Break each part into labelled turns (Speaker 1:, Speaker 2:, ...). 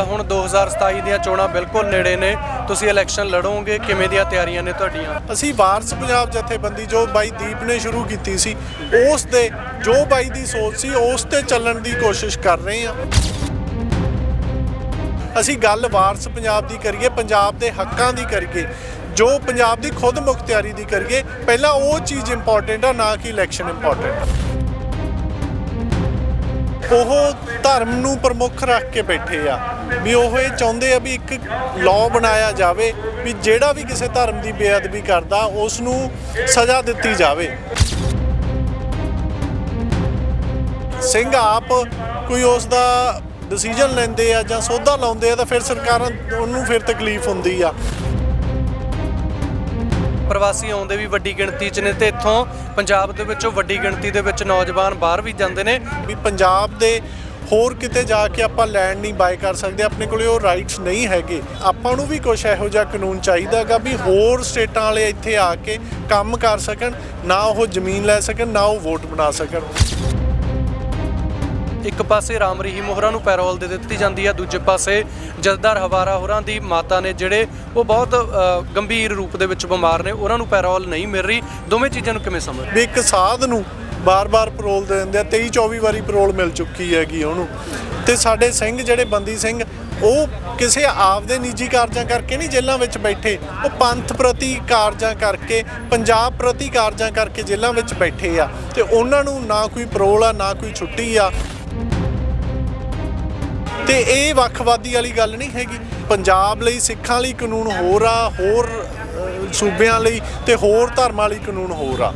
Speaker 1: ਅ, ਹੁਣ 2027 ਦੀਆਂ ਚੋਣਾਂ ਬਿਲਕੁਲ ਨੇੜੇ ਨੇ। ਤੁਸੀਂ ਇਲੈਕਸ਼ਨ ਲੜੋਗੇ ਕਿਵੇਂ ਦੀਆਂ ਤਿਆਰੀਆਂ ਨੇ ਤੁਹਾਡੀਆਂ?
Speaker 2: ਅਸੀਂ ਵਾਰਸ ਪੰਜਾਬ ਜਥੇਬੰਦੀ ਜੋ ਬਾਈ ਦੀਪ ਨੇ ਸ਼ੁਰੂ ਕੀਤੀ ਸੀ ਉਸ ਦੇ ਜੋ ਬਾਈ ਦੀ ਸੋਚ ਸੀ ਉਸ ਤੇ ਚੱਲਣ ਦੀ ਕੋਸ਼ਿਸ਼ ਕਰ ਰਹੇ ਹਾਂ। ਅਸੀਂ ਗੱਲ ਵਾਰਸ ਪੰਜਾਬ ਦੀ ਕਰੀਏ ਪੰਜਾਬ ਦੇ ਹੱਕਾਂ ਦੀ ਕਰੀਏ ਜੋ ਪੰਜਾਬ ਦੀ ਖੁਦ ਮੁਖਤਿਆਰੀ ਦੀ ਕਰੀਏ ਪਹਿਲਾਂ ਉਹ ਚੀਜ਼ ਇੰਪੋਰਟੈਂਟ ਆ ਨਾ ਕਿ ਇਲੈਕਸ਼ਨ ਇੰਪੋਰਟੈਂਟ ਉਹ ਧਰਮ ਨੂੰ ਪ੍ਰਮੁੱਖ ਰੱਖ ਕੇ ਬੈਠੇ ਆ। ਵੀ ਉਹ ਇਹ ਚਾਹੁੰਦੇ ਆ ਵੀ ਇੱਕ ਲਾਅ ਬਣਾਇਆ ਜਾਵੇ ਵੀ ਜਿਹੜਾ ਵੀ ਕਿਸੇ ਧਰਮ ਦੀ ਬੇਅਦਬੀ ਕਰਦਾ ਉਸ ਨੂੰ ਸਜ਼ਾ ਦਿੱਤੀ ਜਾਵੇ। ਸਿੰਘ ਆਪ ਕੋਈ ਉਸ ਦਾ ਡਿਸੀਜਨ ਲੈਂਦੇ ਆ ਜਾਂ ਸੋਧਾ ਲਾਉਂਦੇ ਆ ਤਾਂ ਫਿਰ ਸਰਕਾਰਾਂ ਉਹਨੂੰ ਫਿਰ ਤਕਲੀਫ ਹੁੰਦੀ ਆ।
Speaker 1: ਪ੍ਰਵਾਸੀ ਆਉਂਦੇ ਵੀ ਵੱਡੀ ਗਿਣਤੀ 'ਚ ਨੇ ਤੇ ਇੱਥੋਂ ਪੰਜਾਬ ਦੇ ਵਿੱਚੋਂ ਵੱਡੀ ਗਿਣਤੀ ਦੇ ਵਿੱਚ ਨੌਜਵਾਨ ਬਾਹਰ ਵੀ ਜਾਂਦੇ ਨੇ।
Speaker 2: ਵੀ ਪੰਜਾਬ ਦੇ ਹੋਰ ਕਿਤੇ ਜਾ ਕੇ ਆਪਾਂ ਲੈਂਡ ਨਹੀਂ ਬਾਏ ਕਰ ਸਕਦੇ ਆਪਣੇ ਕੋਲੇ ਉਹ ਰਾਈਟਸ ਨਹੀਂ ਹੈਗੇ। ਆਪਾਂ ਨੂੰ ਵੀ ਕੁਝ ਇਹੋ ਜਿਹਾ ਕਾਨੂੰਨ ਚਾਹੀਦਾਗਾ ਵੀ ਹੋਰ ਸਟੇਟਾਂ ਵਾਲੇ ਇੱਥੇ ਆ ਕੇ ਕੰਮ ਕਰ ਸਕਣ ਨਾ ਉਹ ਜ਼ਮੀਨ ਲੈ ਸਕਣ ਨਾ ਉਹ ਵੋਟ ਬਣਾ ਸਕਣ।
Speaker 1: ਇੱਕ ਪਾਸੇ ਰਾਮ ਰਹੀਮ ਹੋਰਾਂ ਨੂੰ ਪੈਰੋਲ ਦੇ ਦਿੱਤੀ ਜਾਂਦੀ ਹੈ ਦੂਜੇ ਪਾਸੇ ਜਥੇਦਾਰ ਹਵਾਰਾ ਹੋਰਾਂ ਦੀ ਮਾਤਾ ਨੇ ਜਿਹੜੇ ਉਹ ਬਹੁਤ ਗੰਭੀਰ ਰੂਪ ਦੇ ਵਿੱਚ ਬਿਮਾਰ ਨੇ ਉਹਨਾਂ ਨੂੰ ਪੈਰੋਲ ਨਹੀਂ ਮਿਲ ਰਹੀ। ਦੋਵੇਂ ਚੀਜ਼ਾਂ ਨੂੰ ਕਿਵੇਂ ਸਮਝ
Speaker 2: ਵੀ ਇੱਕ ਸਾਧ ਨੂੰ ਬਾਰ-ਬਾਰ ਪਰੋਲ ਦੇ ਦਿੰਦੇ ਆ 23 24 ਵਾਰੀ ਪਰੋਲ ਮਿਲ ਚੁੱਕੀ ਹੈਗੀ ਉਹਨੂੰ। ਤੇ ਸਾਡੇ ਸਿੰਘ ਜਿਹੜੇ ਬੰਦੀ ਸਿੰਘ, ਉਹ ਕਿਸੇ ਆਪਦੇ ਨਿੱਜੀ ਕਾਰਜਾਂ ਕਰਕੇ ਨਹੀਂ ਜੇਲ੍ਹਾਂ ਵਿੱਚ ਬੈਠੇ। ਉਹ ਪੰਥ ਪ੍ਰਤੀ ਕਾਰਜਾਂ ਕਰਕੇ, ਪੰਜਾਬ ਪ੍ਰਤੀ ਕਾਰਜਾਂ ਕਰਕੇ ਜੇਲ੍ਹਾਂ ਵਿੱਚ ਬੈਠੇ ਆ। ਤੇ ਉਹਨਾਂ ਨੂੰ ਨਾ ਕੋਈ ਪਰੋਲ ਆ, ਨਾ ਕੋਈ ਛੁੱਟੀ ਆ। ਤੇ ਇਹ ਵੱਖਵਾਦੀ ਵਾਲੀ ਗੱਲ ਨਹੀਂ ਹੈਗੀ। ਪੰਜਾਬ ਲਈ ਸਿੱਖਾਂ ਲਈ ਕਾਨੂੰਨ ਹੋਰ ਆ, ਹੋਰ ਸੂਬਿਆਂ ਲਈ ਤੇ ਹੋਰ ਧਰਮਾਂ ਲਈ ਕਾਨੂੰਨ ਹੋਰ ਆ।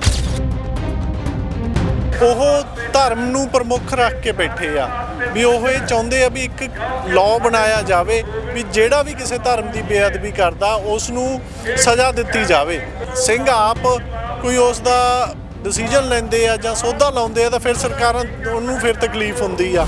Speaker 2: ਉਹ ਧਰਮ ਨੂੰ ਪ੍ਰਮੁੱਖ ਰੱਖ ਕੇ ਬੈਠੇ ਆ, ਵੀ ਉਹ ਇਹ ਚਾਹੁੰਦੇ ਆ ਵੀ ਇੱਕ ਲਾਅ ਬਣਾਇਆ ਜਾਵੇ, ਵੀ ਜਿਹੜਾ ਵੀ ਕਿਸੇ ਧਰਮ ਦੀ ਬੇਅਦਬੀ ਕਰਦਾ ਉਸ ਨੂੰ ਸਜ਼ਾ ਦਿੱਤੀ ਜਾਵੇ। ਸਿੰਘ ਆਪ ਕੋਈ ਉਸ ਦਾ ਡਿਸੀਜਨ ਲੈਂਦੇ ਆ ਜਾਂ ਸੋਧਾ ਲਾਉਂਦੇ ਆ, ਤਾਂ ਫਿਰ ਸਰਕਾਰਾਂ ਉਹਨੂੰ ਫਿਰ ਤਕਲੀਫ ਹੁੰਦੀ ਆ।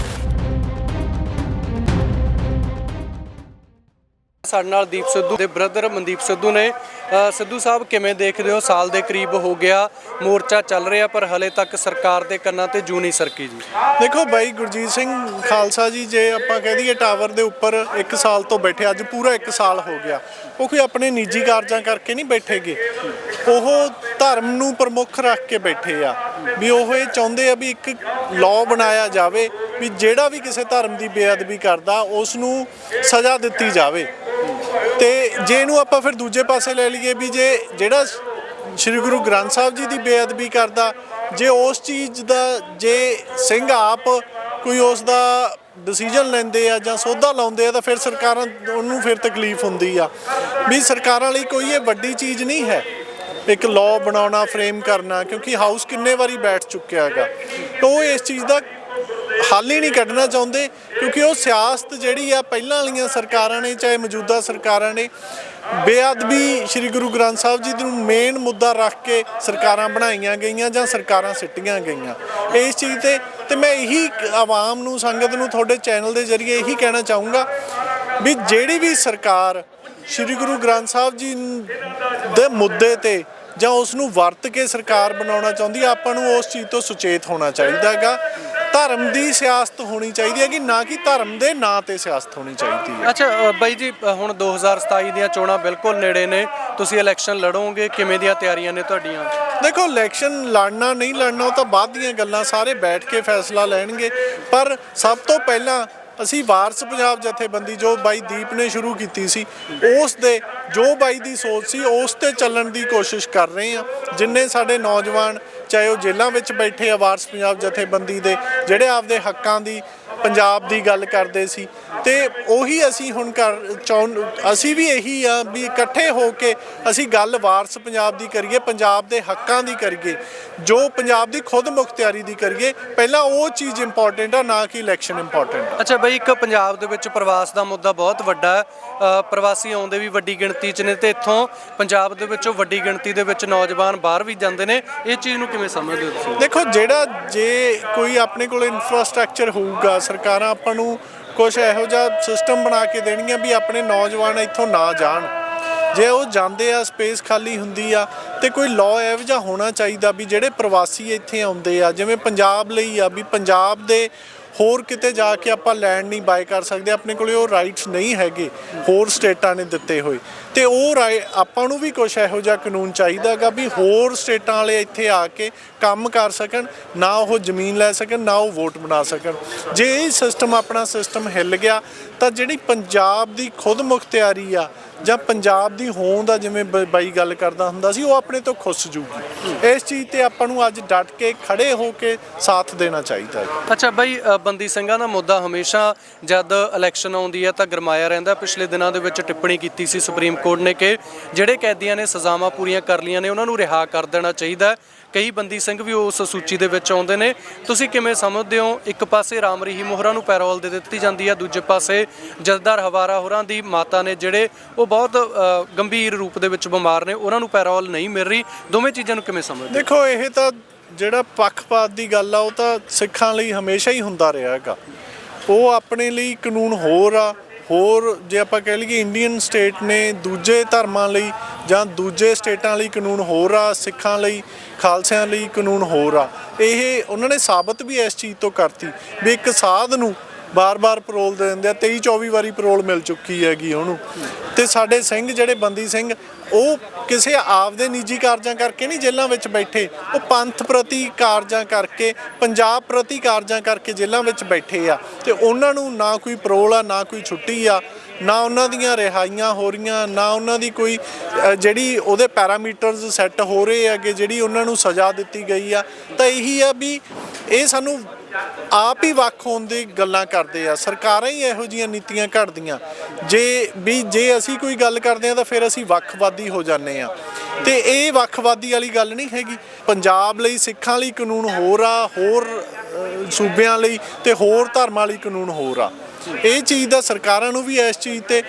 Speaker 1: ਸਾਡੇ ਨਾਲ ਦੀਪ ਸਿੱਧੂ ਦੇ ਬ੍ਰਦਰ ਮਨਦੀਪ ਸਿੱਧੂ ਨੇ। ਅ, ਸਿੱਧੂ ਸਾਹਿਬ ਕਿਵੇਂ ਦੇਖਦੇ ਹੋ? ਸਾਲ ਦੇ ਕਰੀਬ ਹੋ ਗਿਆ ਮੋਰਚਾ ਚੱਲ ਰਿਹਾ ਪਰ ਹਲੇ ਤੱਕ ਸਰਕਾਰ ਦੇ ਕੰਨਾਂ ਤੇ ਜੂ ਨਹੀਂ ਸਰਕੀ ਜੀ।
Speaker 2: ਦੇਖੋ ਬਾਈ ਗੁਰਜੀਤ ਸਿੰਘ ਖਾਲਸਾ ਜੀ ਜੇ ਆਪਾਂ ਕਹਿ ਦਈਏ ਟਾਵਰ ਦੇ ਉੱਪਰ 1 ਸਾਲ ਤੋਂ ਬੈਠੇ ਅੱਜ ਪੂਰਾ 1 ਸਾਲ ਹੋ ਗਿਆ। ਉਹ ਕੋਈ ਆਪਣੇ ਨਿੱਜੀ ਕਾਰਜਾਂ ਕਰਕੇ ਨਹੀਂ ਬੈਠੇਗੇ। ਉਹ ਧਰਮ ਨੂੰ ਪ੍ਰਮੁੱਖ ਰੱਖ ਕੇ ਬੈਠੇ ਆ। ਵੀ ਉਹ ਇਹ ਚਾਹੁੰਦੇ ਆ ਵੀ ਇੱਕ ਲਾਅ ਬਣਾਇਆ ਜਾਵੇ ਵੀ ਜਿਹੜਾ ਵੀ ਕਿਸੇ ਧਰਮ ਦੀ ਬੇਅਦਬੀ ਕਰਦਾ ਉਸ ਨੂੰ ਸਜ਼ਾ ਦਿੱਤੀ ਜਾਵੇ। ਤੇ ਜੇ ਇਹਨੂੰ ਆਪਾਂ ਫਿਰ ਦੂਜੇ ਪਾਸੇ ਲੈ ਲਈਏ ਵੀ ਜੇ ਜਿਹੜਾ ਸ੍ਰੀ ਗੁਰੂ ਗ੍ਰੰਥ ਸਾਹਿਬ ਜੀ ਦੀ ਬੇਅਦਬੀ ਕਰਦਾ, ਜੇ ਉਸ ਚੀਜ਼ ਦਾ, ਜੇ ਸਿੰਘ ਆਪ ਕੋਈ ਉਸ ਦਾ ਡਿਸੀਜਨ ਲੈਂਦੇ ਆ ਜਾਂ ਸੋਧਾ ਲਾਉਂਦੇ ਆ ਤਾਂ ਫਿਰ ਸਰਕਾਰਾਂ ਉਹਨੂੰ ਫਿਰ ਤਕਲੀਫ ਹੁੰਦੀ ਆ। ਵੀ ਸਰਕਾਰਾਂ ਲਈ ਕੋਈ ਇਹ ਵੱਡੀ ਚੀਜ਼ ਨਹੀਂ ਹੈ, ਇੱਕ ਲਾਅ ਬਣਾਉਣਾ ਫਰੇਮ ਕਰਨਾ, ਕਿਉਂਕਿ ਹਾਊਸ ਕਿੰਨੇ ਵਾਰੀ ਬੈਠ ਚੁੱਕਿਆ ਹੈਗਾ। ਤਾਂ ਉਹ ਇਸ ਚੀਜ਼ ਦਾ ਹੱਲ ਹੀ ਨਹੀਂ ਕੱਢਣਾ ਚਾਹੁੰਦੇ, ਕਿਉਂਕਿ ਉਹ ਸਿਆਸਤ ਜਿਹੜੀ ਆ, ਪਹਿਲਾਂ ਵਾਲੀਆਂ ਸਰਕਾਰਾਂ ਨੇ, ਚਾਹੇ ਮੌਜੂਦਾ ਸਰਕਾਰਾਂ ਨੇ, ਬੇਅਦਬੀ ਸ੍ਰੀ ਗੁਰੂ ਗ੍ਰੰਥ ਸਾਹਿਬ ਜੀ ਨੂੰ ਮੇਨ ਮੁੱਦਾ ਰੱਖ ਕੇ ਸਰਕਾਰਾਂ ਬਣਾਈਆਂ ਗਈਆਂ ਜਾਂ ਸਰਕਾਰਾਂ ਸਿੱਟੀਆਂ ਗਈਆਂ। ਇਸ ਚੀਜ਼ ਤੇ ਤੇ ਮੈਂ ਇਹੀ ਆਵਾਮ ਨੂੰ, ਸੰਗਤ ਨੂੰ, ਤੁਹਾਡੇ ਚੈਨਲ ਦੇ ਜ਼ਰੀਏ ਇਹੀ ਕਹਿਣਾ ਚਾਹੂੰਗਾ ਵੀ ਜਿਹੜੀ ਵੀ ਸਰਕਾਰ ਸ੍ਰੀ ਗੁਰੂ ਗ੍ਰੰਥ ਸਾਹਿਬ ਜੀ ਦੇ ਮੁੱਦੇ ਤੇ ਜਾਂ ਉਸ ਨੂੰ ਵਰਤ ਕੇ ਸਰਕਾਰ ਬਣਾਉਣਾ ਚਾਹੁੰਦੀ ਆ, ਆਪਾਂ ਨੂੰ ਉਸ ਚੀਜ਼ ਤੋਂ ਸੁਚੇਤ ਹੋਣਾ ਚਾਹੀਦਾ ਹੈਗਾ। ਧਰਮ ਦੀ ਸਿਆਸਤ ਹੋਣੀ ਚਾਹੀਦੀ ਹੈ ਕਿ ਨਾ ਕਿ ਧਰਮ ਦੇ ਨਾਂ ਤੇ ਸਿਆਸਤ ਹੋਣੀ ਚਾਹੀਦੀ ਹੈ।
Speaker 1: ਅੱਛਾ ਅ, ਬਾਈ ਜੀ ਅ, ਹੁਣ 2027 ਦੀਆਂ ਚੋਣਾਂ ਬਿਲਕੁਲ ਨੇੜੇ ਨੇ। ਤੁਸੀਂ ਇਲੈਕਸ਼ਨ ਲੜੋਗੇ ਕਿਵੇਂ ਦੀਆਂ ਤਿਆਰੀਆਂ ਨੇ ਤੁਹਾਡੀਆਂ?
Speaker 2: ਦੇਖੋ ਇਲੈਕਸ਼ਨ ਲੜਨਾ ਨਹੀਂ ਲੜਨਾ ਉਹ ਤਾਂ ਬਾਅਦ ਦੀਆਂ ਗੱਲਾਂ ਸਾਰੇ ਬੈਠ ਕੇ ਫੈਸਲਾ ਲੈਣਗੇ। ਪਰ ਸਭ ਤੋਂ ਪਹਿਲਾਂ ਅਸੀਂ ਵਾਰਸ ਪੰਜਾਬ ਜਥੇਬੰਦੀ ਜੋ ਬਾਈ ਦੀਪ ਨੇ ਸ਼ੁਰੂ ਕੀਤੀ ਸੀ ਉਸ ਦੇ ਜੋ ਬਾਈ ਦੀ ਸੋਚ ਸੀ ਉਸ ਤੇ ਚੱਲਣ ਦੀ ਕੋਸ਼ਿਸ਼ ਕਰ ਰਹੇ ਹਾਂ। ਜਿੰਨੇ ਸਾਡੇ ਨੌਜਵਾਨ ਚਾਹੇ ਉਹ ਜੇਲ੍ਹਾਂ ਵਿੱਚ ਬੈਠੇ ਆ ਵਾਰਸ ਪੰਜਾਬ ਜਥੇਬੰਦੀ ਦੇ, ਜਿਹੜੇ ਆਪਦੇ ਹੱਕਾਂ ਦੀ, ਪੰਜਾਬ ਦੀ ਗੱਲ ਕਰਦੇ ਸੀ। ਤੇ ਉਹੀ ਅਸੀਂ ਹੁਣ ਕਰ ਚਾਹੁੰ ਅਸੀਂ ਵੀ ਇਹੀ ਆ ਵੀ ਇਕੱਠੇ ਹੋ ਕੇ ਅਸੀਂ ਗੱਲ ਵਾਰਸ ਪੰਜਾਬ ਦੀ ਕਰੀਏ ਪੰਜਾਬ ਦੇ ਹੱਕਾਂ ਦੀ ਕਰੀਏ ਜੋ ਪੰਜਾਬ ਦੀ ਖੁਦ ਮੁਖਤਿਆਰੀ ਦੀ ਕਰੀਏ ਪਹਿਲਾਂ ਉਹ ਚੀਜ਼ ਇੰਪੋਰਟੈਂਟ ਆ ਨਾ ਕਿ ਇਲੈਕਸ਼ਨ ਇੰਪੋਰਟੈਂਟ
Speaker 1: ਅੱਛਾ ਬਈ ਇੱਕ ਪੰਜਾਬ ਦੇ ਵਿੱਚ ਪ੍ਰਵਾਸ ਦਾ ਮੁੱਦਾ ਬਹੁਤ ਵੱਡਾ ਪ੍ਰਵਾਸੀ ਆਉਂਦੇ ਵੀ ਵੱਡੀ ਗਿਣਤੀ 'ਚ ਨੇ ਤੇ ਇੱਥੋਂ ਪੰਜਾਬ ਦੇ ਵਿੱਚੋਂ ਵੱਡੀ ਗਿਣਤੀ ਦੇ ਵਿੱਚ ਨੌਜਵਾਨ ਬਾਹਰ ਵੀ ਜਾਂਦੇ ਨੇ। ਇਹ ਚੀਜ਼ ਨੂੰ ਕਿਵੇਂ ਸਮਝਦੇ ਹੋ ਤੁਸੀਂ?
Speaker 2: ਦੇਖੋ ਜਿਹੜਾ ਜੇ ਕੋਈ ਆਪਣੇ ਕੋਲ ਇਨਫਰਾਸਟ੍ਰਕਚਰ ਹੋਊਗਾ ਸਰਕਾਰਾਂ ਆਪਾਂ ਨੂੰ ਕੁਝ ਇਹੋ ਜਿਹਾ ਸਿਸਟਮ ਬਣਾ ਕੇ ਦੇਣਗੀਆਂ ਵੀ ਆਪਣੇ ਨੌਜਵਾਨ ਇੱਥੋਂ ਨਾ ਜਾਣ। ਜੇ ਉਹ ਜਾਂਦੇ ਆ ਸਪੇਸ ਖਾਲੀ ਹੁੰਦੀ ਆ, ਤੇ ਕੋਈ ਲਾਅ ਇਹੋ ਜਿਹਾ ਹੋਣਾ ਚਾਹੀਦਾ ਵੀ ਜਿਹੜੇ ਪ੍ਰਵਾਸੀ ਇੱਥੇ ਆਉਂਦੇ ਆ, ਜਿਵੇਂ ਪੰਜਾਬ ਲਈ ਆ, ਵੀ ਪੰਜਾਬ ਦੇ ਹੋਰ ਕਿਤੇ ਜਾ ਕੇ ਆਪਾਂ ਲੈਂਡ ਨਹੀਂ ਬਾਏ ਕਰ ਸਕਦੇ, ਆਪਣੇ ਕੋਲੇ ਉਹ ਰਾਈਟਸ ਨਹੀਂ ਹੈਗੇ, ਹੋਰ ਸਟੇਟਾਂ ਨੇ ਦਿੱਤੇ ਹੋਏ। ਤੇ ਉਹ ਰਾਈ ਆਪਾਂ ਨੂੰ ਵੀ ਕੁਝ ਇਹੋ ਜਿਹਾ ਕਾਨੂੰਨ ਚਾਹੀਦਾਗਾ ਵੀ ਹੋਰ ਸਟੇਟਾਂ ਵਾਲੇ ਇੱਥੇ ਆ ਕੇ ਕੰਮ ਕਰ ਸਕਣ, ਨਾ ਉਹ ਜ਼ਮੀਨ ਲੈ ਸਕਣ, ਨਾ ਉਹ ਵੋਟ ਬਣਾ ਸਕਣ। ਜੇ ਇਹ ਸਿਸਟਮ ਆਪਣਾ ਸਿਸਟਮ ਹਿੱਲ ਗਿਆ, ਤਾਂ ਜਿਹੜੀ ਪੰਜਾਬ ਦੀ ਖੁਦ ਮੁਖਤਿਆਰੀ ਆ ਜਾਂ ਪੰਜਾਬ ਦੀ ਹੋਂਦ ਆ, ਜਿਵੇਂ ਬ- ਬਾਈ ਗੱਲ ਕਰਦਾ ਹੁੰਦਾ ਸੀ, ਉਹ ਆਪਣੇ ਤੋਂ ਖੁੱਸ ਜੂਗੀ। ਇਸ ਚੀਜ਼ ਤੇ ਆਪਾਂ ਨੂੰ ਅੱਜ ਡਟ ਕੇ ਖੜੇ ਹੋ ਕੇ ਸਾਥ ਦੇਣਾ ਚਾਹੀਦਾ ਹੈ।
Speaker 1: ਅੱਛਾ ਬਾਈ ਬੰਦੀ ਸਿੰਘਾਂ ਦਾ ਮੁੱਦਾ ਹਮੇਸ਼ਾ ਜਦ ਇਲੈਕਸ਼ਨ ਆਉਂਦੀ ਹੈ ਤਾਂ ਗਰਮਾਇਆ ਰਹਿੰਦਾ। ਪਿਛਲੇ ਦਿਨਾਂ ਦੇ ਵਿੱਚ ਟਿੱਪਣੀ ਕੀਤੀ ਸੀ ਸੁਪਰੀਮ ਕੋਰਟ ਨੇ ਕਿ ਜਿਹੜੇ ਕੈਦੀਆਂ ਨੇ ਸਜ਼ਾਵਾਂ ਪੂਰੀਆਂ ਕਰ ਲਈਆਂ ਨੇ, ਉਹਨਾਂ ਨੂੰ ਰਿਹਾ ਕਰ ਦੇਣਾ ਚਾਹੀਦਾ ਕਈ ਬੰਦੀ ਸਿੰਘ ਵੀ ਉਸ ਸੂਚੀ ਦੇ ਵਿੱਚ ਆਉਂਦੇ ਨੇ। ਤੁਸੀਂ ਕਿਵੇਂ ਸਮਝਦੇ ਹੋ? ਇੱਕ ਪਾਸੇ ਰਾਮ ਰਹੀਮ ਹੋਰਾਂ ਨੂੰ ਪੈਰੋਲ ਦੇ ਦਿੱਤੀ ਜਾਂਦੀ ਹੈ, ਦੂਜੇ ਪਾਸੇ ਜਥੇਦਾਰ ਹਵਾਰਾ ਹੋਰਾਂ ਦੀ ਮਾਤਾ ਨੇ ਜਿਹੜੇ ਉਹ ਬਹੁਤ ਅ, ਗੰਭੀਰ ਰੂਪ ਦੇ ਵਿੱਚ ਬਿਮਾਰ ਨੇ ਉਹਨਾਂ ਨੂੰ ਪੈਰੋਲ ਨਹੀਂ ਮਿਲ ਰਹੀ। ਦੋਵੇਂ ਚੀਜ਼ਾਂ ਨੂੰ ਕਿਵੇਂ ਸਮਝਦੇ?
Speaker 2: ਦੇਖੋ ਇਹ ਤਾਂ ਜਿਹੜਾ ਪੱਖਪਾਤ ਦੀ ਗੱਲ ਆ ਉਹ ਤਾਂ ਸਿੱਖਾਂ ਲਈ ਹਮੇਸ਼ਾ ਹੀ ਹੁੰਦਾ ਰਿਹਾ ਹੈਗਾ। ਉਹ ਆਪਣੇ ਲਈ ਕਾਨੂੰਨ ਹੋਰ ਆ ਹੋਰ ਜੇ ਆਪਾਂ ਕਹਿ ਲਈਏ ਇੰਡੀਅਨ ਸਟੇਟ ਨੇ ਦੂਜੇ ਧਰਮਾਂ ਲਈ ਜਾਂ ਦੂਜੇ ਸਟੇਟਾਂ ਲਈ ਕਾਨੂੰਨ ਹੋਰ ਆ ਸਿੱਖਾਂ ਲਈ ਖਾਲਸਿਆਂ ਲਈ ਕਾਨੂੰਨ ਹੋਰ ਆ। ਇਹ ਉਹਨਾਂ ਨੇ ਸਾਬਤ ਵੀ ਇਸ ਚੀਜ਼ ਤੋਂ ਕਰਤੀ ਵੀ ਇੱਕ ਸਾਧ ਨੂੰ ਬਾਰ-ਬਾਰ ਪਰੋਲ ਦੇ ਦਿੰਦੇ ਆ 23 24 ਵਾਰੀ ਪਰੋਲ ਮਿਲ ਚੁੱਕੀ ਹੈਗੀ ਉਹਨੂੰ। ਤੇ ਸਾਡੇ ਸਿੰਘ ਜਿਹੜੇ ਬੰਦੀ ਸਿੰਘ, ਉਹ ਕਿਸੇ ਆਪਦੇ ਨਿੱਜੀ ਕਾਰਜਾਂ ਕਰਕੇ ਨਹੀਂ ਜੇਲ੍ਹਾਂ ਵਿੱਚ ਬੈਠੇ। ਉਹ ਪੰਥ ਪ੍ਰਤੀ ਕਾਰਜਾਂ ਕਰਕੇ, ਪੰਜਾਬ ਪ੍ਰਤੀ ਕਾਰਜਾਂ ਕਰਕੇ ਜੇਲ੍ਹਾਂ ਵਿੱਚ ਬੈਠੇ ਆ। ਤੇ ਉਹਨਾਂ ਨੂੰ ਨਾ ਕੋਈ ਪਰੋਲ ਆ, ਨਾ ਕੋਈ ਛੁੱਟੀ ਆ, ਨਾ ਉਹਨਾਂ ਦੀਆਂ ਰਿਹਾਈਆਂ ਹੋ ਰਹੀਆਂ, ਨਾ ਉਹਨਾਂ ਦੀ ਕੋਈ ਜਿਹੜੀ ਉਹਦੇ ਪੈਰਾਮੀਟਰਸ ਸੈੱਟ ਹੋ ਰਹੇ ਹੈਗੇ, ਜਿਹੜੀ ਉਹਨਾਂ ਨੂੰ ਸਜ਼ਾ ਦਿੱਤੀ ਗਈ ਆ। ਤਾਂ ਇਹੀ ਆ ਵੀ ਇਹ ਸਾਨੂੰ ਆਪ ਹੀ ਵੱਖ ਹੋਣ ਦੀ ਗੱਲਾਂ ਕਰਦੇ ਆ। ਸਰਕਾਰਾਂ ਹੀ ਇਹੋ ਜੀਆਂ ਨੀਤੀਆਂ ਘੜਦੀਆਂ। ਜੇ ਵੀ ਜੇ ਅਸੀਂ ਕੋਈ ਗੱਲ ਕਰਦੇ ਆ ਤਾਂ ਫਿਰ ਅਸੀਂ ਵੱਖਵਾਦੀ ਹੋ ਜਾਂਦੇ ਆ ਤੇ ਇਹ ਵੱਖਵਾਦੀ ਵਾਲੀ ਗੱਲ ਨਹੀਂ ਹੈਗੀ। ਪੰਜਾਬ ਲਈ ਸਿੱਖਾਂ ਲਈ ਕਾਨੂੰਨ ਹੋਰ ਆ, ਹੋਰ ਸੂਬਿਆਂ ਲਈ ਤੇ ਹੋਰ ਧਰਮਾਂ ਲਈ ਕਾਨੂੰਨ ਹੋਰ ਆ। ਇਹ ਚੀਜ਼ ਦਾ ਸਰਕਾਰਾਂ ਨੂੰ ਵੀ ਇਸ ਚੀਜ਼ ਤੇ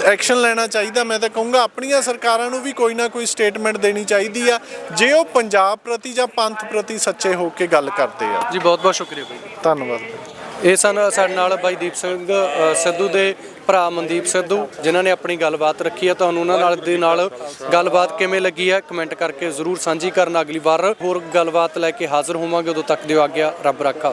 Speaker 2: ਐਕਸ਼ਨ ਲੈਣਾ ਚਾਹੀਦਾ ਮੈਂ ਤਾਂ ਕਹੂੰਗਾ ਆਪਣੀਆਂ ਸਰਕਾਰਾਂ ਨੂੰ ਵੀ ਕੋਈ ਨਾ ਕੋਈ ਸਟੇਟਮੈਂਟ ਦੇਣੀ ਚਾਹੀਦੀ ਆ ਜੇ ਉਹ ਪੰਜਾਬ ਪ੍ਰਤੀ ਜਾਂ ਪੰਥ ਪ੍ਰਤੀ ਸੱਚੇ ਹੋ ਕੇ ਗੱਲ ਕਰਦੇ ਆ।
Speaker 1: ਜੀ ਬਹੁਤ ਬਹੁਤ ਸ਼ੁਕਰੀਆ ਬਾਈ
Speaker 2: ਧੰਨਵਾਦ।
Speaker 1: ਇਹ ਸਨ ਸਾਡੇ ਨਾਲ ਬਾਈ ਦੀਪ ਸਿੰਘ ਅ, ਸਿੱਧੂ ਦੇ ਭਰਾ ਮਨਦੀਪ ਸਿੱਧੂ ਜਿਨ੍ਹਾਂ ਨੇ ਆਪਣੀ ਗੱਲਬਾਤ ਰੱਖੀ ਹੈ ਤੁਹਾਨੂੰ ਉਹਨਾਂ ਨਾਲ ਦੇ ਨਾਲ ਗੱਲਬਾਤ ਕਿਵੇਂ ਲੱਗੀ ਹੈ ਕਮੈਂਟ ਕਰਕੇ ਜ਼ਰੂਰ ਸਾਂਝੀ ਕਰਨ ਅਗਲੀ ਵਾਰ। ਹੋਰ ਗੱਲਬਾਤ ਲੈ ਕੇ ਹਾਜ਼ਰ ਹੋਵਾਂਗੇ ਉਦੋਂ ਤੱਕ ਦਿਓ ਆਗਿਆ ਰੱਬ ਰਾਖਾ।